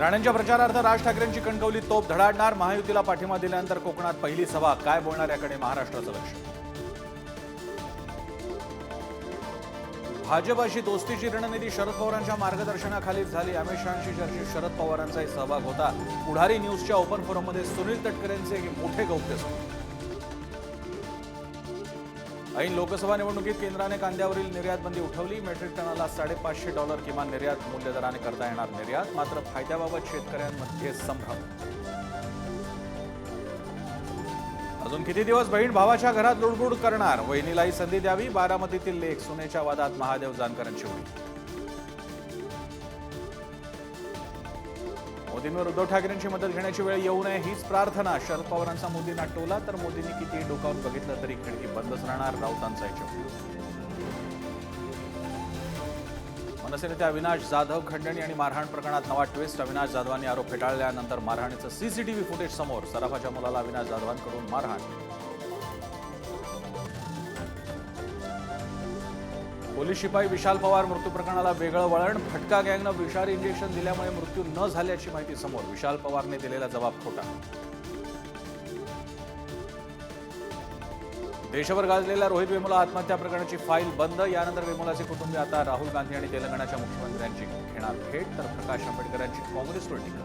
राणेंच्या प्रचारार्थ राज ठाकरेंची कणकवली तोप धडाडणार. महायुतीला पाठिंबा दिल्यानंतर कोकणात पहिली सभा. काय बोलणार याकडे महाराष्ट्राचं लक्ष भाजपाशी दोस्तीची रणनीती शरद पवारांच्या मार्गदर्शनाखाली झाली. अमित शहाशी चर्चेत शरद पवारांचाही सहभाग होता. पुढारी न्यूजच्या ओपन फोरममध्ये सुनील तटकरेंचे मोठे गौप्य समोर ऐन लोकसभा निवडणुकीत केंद्राने कांद्यावरील निर्यात बंदी उठवली. मेट्रिक टनाला साडेपाचशे डॉलर किमान निर्यात मूल्यदराने करता येणार निर्यात. मात्र फायद्याबाबत शेतकऱ्यांमध्ये संभ्रम. अजून किती दिवस बहीण भावाच्या घरात लुडबुड करणार? वहिनीलाही संधी द्यावी? बारामतीतील लेख सुनेच्या वादात महादेव जानकरांची उडी. मोदींवर उद्धव ठाकरेंची मदत घेण्याची वेळ येऊ नये हीच प्रार्थना. शरद पवारांचा मोदींना टोला तर मोदींनी किती डोकावून बघितलं तरी खिडकी बंदच राहणार राऊतांचा याच्यावर. मनसे नेते अविनाश जाधव खंडणी आणि मारहाण प्रकरणात नवा ट्विस्ट अविनाश जाधवांनी आरोप फेटाळल्यानंतर मारहाणीचं सीसीटीव्ही फुटेज समोर. सराफाच्या मुलाला अविनाश जाधवांकडून मारहाण पोलीस शिपाई विशाल पवार मृत्यू प्रकरणाला वेगळं वळण. फटका गँगनं विषारी इंजेक्शन दिल्यामुळे मृत्यू न झाल्याची माहिती समोर. विशाल पवारने दिलेला जबाब खोटा. देशभर गाजलेल्या रोहित वेमुला आत्महत्या प्रकरणाची फाईल बंद. यानंतर वेमुलाचे कुटुंबीय आता राहुल गांधी आणि तेलंगणाच्या मुख्यमंत्र्यांची घेणार भेट तर प्रकाश आंबेडकरांची काँग्रेसवर टीका.